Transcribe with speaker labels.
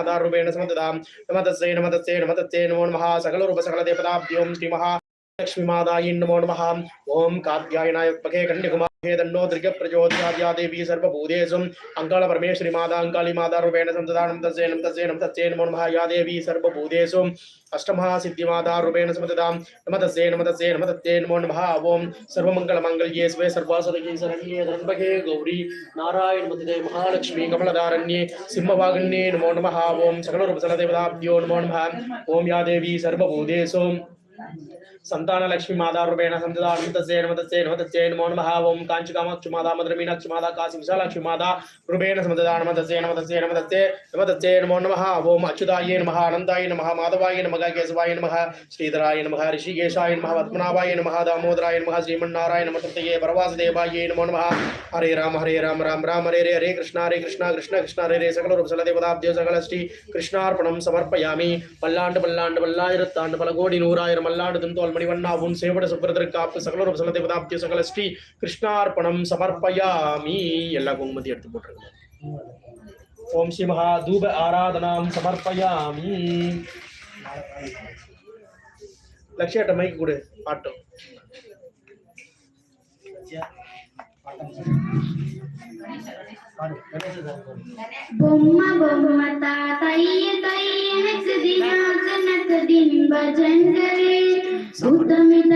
Speaker 1: ఆధారూపేణ సమదాం నమతస్సే నమతస్సే నమతస్సే నమో నమ. సకల రూప సకల దేవతాభ్యోం శ్రీ మహా లక్ష్మీమాదాయి నమో నమ. ఓం కాత్యాయనాయ పఖే కన్యకుమార్. तन्नो दुर्गप्रचोदयाद्या देवी सर्वभूतेषु अङ्कालपरमेश्वरी माता अङ्काली माता रूपेण नमो नमः या देवी रूपेण समददां नमतस्यै नमतस्यै नमतस्यै नमो नमः ॐ सर्वमङ्गलमङ्गल्ये गौरी नारायण मतिदे महालक्ष्मी कमलधारण्ये सिंहवागण्ये नमो नमः ॐ सकलरूपसलदेवताभ्यो नमो नमः सर्वभूतेषु संतान लक्ष्मी माधा रूपेण संतदा अमृत सेन मत सेन मत सेन मौन महावम कांच कामक्ष माधा मधुर मीनाक्ष माधा काशी विशाल लक्ष्मी माधा रूपेण संतदा मत सेन मत सेन मत से मत सेन मौन महावम अच्युताय नम आनंदाय नम, माधवाय नम, केशवाय नम, श्रीधराय नम, ऋषिकेशाय नम, पद्मनाभाय नम, दामोदराय नम श्रीमन्नारायण नम, तृतय प्रवास देवाय नमो। हरे राम हरे राम राम राम, हरे हरे कृष्ण हरे कृष्ण कृष्ण कृष्ण, हरे हरे, सकल रूप सल देवताब्ज सकल श्री कृष्णार्पणम समर्पयामी। पल्लांड पल्लांड पल्लायरतांड पलकोटि नूरायर मल्लांड तुम மணிவண்ணா உன் சேவட சுப்பிரதற்காப்பு சகல ரூப சகல தேவதாப்திய சகல ஸ்ரீ கிருஷ்ணார்ப்பணம் சமர்ப்பயாமி எல்லா குங்குமத்தையும் எடுத்து போட்டுருங்க ஓம் ஸ்ரீ மகா தூப ஆராதனாம் சமர்ப்பயாமி லட்சியாட்ட மைக்கு கொடு ஆட்டம்
Speaker 2: బొమ్మ బొమ్మ తాతయ్య తయ్య నచ్చది నాక నచ్చది భజన్ Ayúdame,